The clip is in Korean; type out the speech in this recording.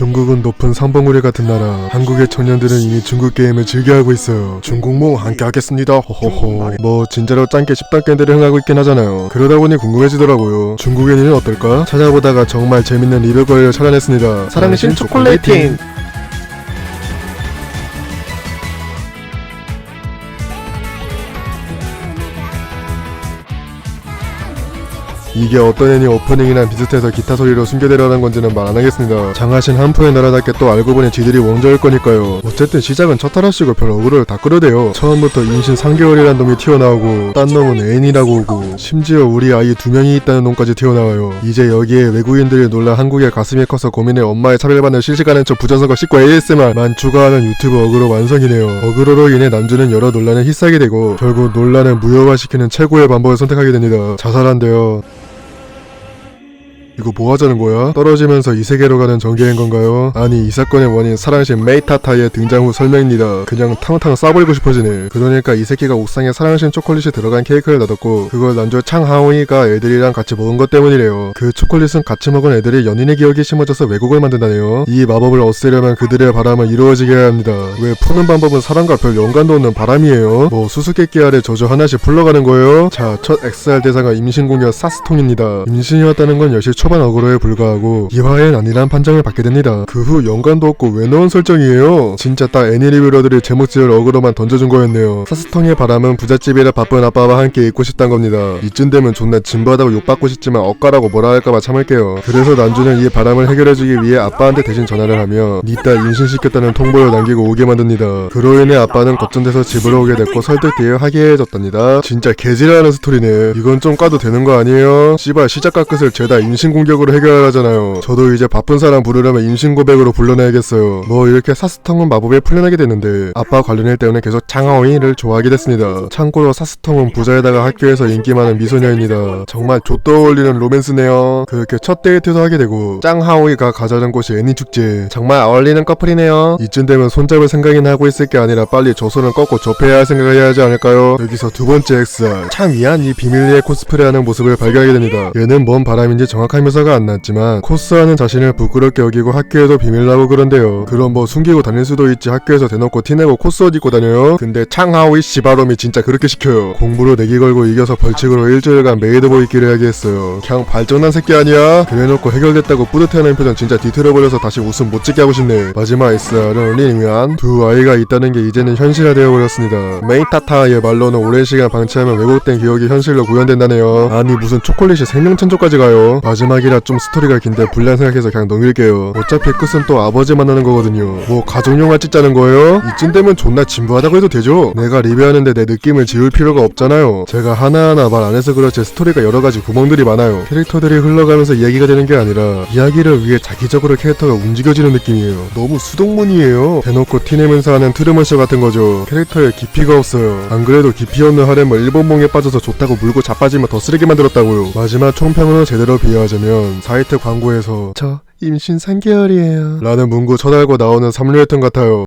중국은 높은 상봉우리 같은 나라. 한국의 청년들은 이미 중국 게임을 즐겨하고 있어요. 중국몽 함께 하겠습니다. 호호호. 뭐 진짜로 짱게 10단계들이 흥하고 있긴 하잖아요. 그러다 보니 궁금해지더라고요. 중국의 일은 어떨까? 찾아보다가 정말 재밌는 리뷰 거리를 찾아냈습니다. 사랑신 초콜레이팅! 이게 어떤 애니 오프닝이랑 비슷해서 기타 소리로 숨겨내려는 건지는 말 안 하겠습니다. 장하신 한푸의 나라답게 또 알고 보니 지들이 왕자일 거니까요. 어쨌든 시작은 첫 타라시고 별 어그로를 다 끌어대요. 처음부터 임신 3개월이란 놈이 튀어나오고 딴 놈은 애인이라고 오고 심지어 우리 아이 두 명이 있다는 놈까지 튀어나와요. 이제 여기에 외국인들이 놀라 한국의 가슴이 커서 고민해 엄마의 차별받는 실시간엔 저 부전선거 씻고 ASMR만 추가하는 유튜브 어그로 완성이네요. 어그로로 인해 남주는 여러 논란에 휩싸게 되고 결국 논란을 무효화시키는 최고의 방법을 선택하게 됩니다. 자살한대요. 이거 뭐 하자는 거야? 떨어지면서 이 세계로 가는 전개인 건가요? 아니 이 사건의 원인 사랑신 메이타타의 등장 후 설명입니다. 그냥 탕탕 쏴버리고 싶어지네. 그러니까 이 새끼가 옥상에 사랑신 초콜릿이 들어간 케이크를 놔뒀고 그걸 난조 창하오이가 애들이랑 같이 먹은 것 때문이래요. 그 초콜릿은 같이 먹은 애들이 연인의 기억이 심어져서 왜곡을 만든다네요. 이 마법을 없애려면 그들의 바람을 이루어지게 해야 합니다. 왜 푸는 방법은 사람과 별 연관도 없는 바람이에요? 뭐 수수께끼 아래 저주 하나씩 풀러가는 거예요? 자, 첫 XR 대사가 임신공격 사스통입니다. 임신이었다는 건 여실 초반 어그로에 불과하고 이화엔 아니란 판정을 받게 됩니다. 그 후 연관도 없고 왜 넣은 설정이에요? 진짜 딱 애니 리뷰러들이 제목 지을 어그로만 던져준 거였네요. 사스통의 바람은 부잣집이라 바쁜 아빠와 함께 있고 싶단 겁니다. 이쯤 되면 존나 진부하다고 욕받고 싶지만 엇가라고 뭐라 할까봐 참을게요. 그래서 난주는 이 바람을 해결해주기 위해 아빠한테 대신 전화를 하며 니딸 임신시켰다는 통보를 남기고 오게 만듭니다. 그로 인해 아빠는 걱정돼서 집으로 오게 됐고 설득 뒤에 하게해졌답니다. 진짜 개지랄하는 스토리네. 이건 좀 까도 되는 거 아니에요? 씨발 시작과 끝을 죄다 임신 공격으로 해결하잖아요. 저도 이제 바쁜 사람 부르려면 임신 고백으로 불러내야겠어요. 뭐 이렇게 사스통은 마법에 풀려나게 되는데 아빠 관련 일 때문에 계속 장하오이를 좋아하게 됐습니다. 참고로 사스통은 부자에다가 학교에서 인기 많은 미소녀입니다. 정말 좆도 어울리는 로맨스네요. 그렇게 첫 데이트도 하게 되고 짱하오이가 가자는 곳이 애니 축제. 정말 어울리는 커플이네요. 이쯤 되면 손잡을 생각이나 하고 있을 게 아니라 빨리 저 손을 꺾고 접해야 할 생각을 해야 하지 않을까요? 여기서 두 번째 XR. 참 위한 이 비밀리에 코스프레하는 모습을 발견하게 됩니다. 얘는 뭔 바람인지 정확 한 묘사가 안 났지만 코스하는 자신을 부끄럽게 여기고 학교에도 비밀나고 그런데요. 그럼 뭐 숨기고 다닐 수도 있지 학교에서 대놓고 티내고 코스 옷 입고 다녀요? 근데 창하오이 시바롬이 진짜 그렇게 시켜요. 공부로 내기 걸고 이겨서 벌칙으로 일주일간 메이드보이 끼를 하게 했어요. 그냥 발전한 새끼 아니야? 그래놓고 해결됐다고 뿌듯해하는 표정 진짜 뒤틀어버려서 다시 웃음 못 짓게 하고 싶네. 마지막 올리는 위한 두 아이가 있다는 게 이제는 현실화되어 버렸습니다. 메이타타의 말로는 오랜 시간 방치하면 왜곡된 기억이 현실로 구현된다네요. 아니 무슨 초콜릿이 생명천조까지 가요. 마지막 이라 좀 스토리가 긴데 분량 생각해서 그냥 넘길게요. 어차피 끝은 또 아버지 만나는 거거든요. 뭐 가족영화 찍자는 거예요? 이쯤 되면 존나 진부하다고 해도 되죠? 내가 리뷰하는데 내 느낌을 지울 필요가 없잖아요. 제가 하나하나 말 안 해서 그렇지 스토리가 여러 가지 구멍들이 많아요. 캐릭터들이 흘러가면서 이야기가 되는 게 아니라 이야기를 위해 자기적으로 캐릭터가 움직여지는 느낌이에요. 너무 수동문이에요. 대놓고 티내면서 하는 트루먼쇼 같은 거죠. 캐릭터에 깊이가 없어요. 안 그래도 깊이 없는 하렘을 일본몽에 빠져서 좋다고 물고 자빠지면 더 쓰레기 만들었다고요. 마지막 총평으로 제대로 비유하자면 사이트 광고에서 저 임신 3개월이에요 라는 문구 쳐달고 나오는 삼류회통 같아요.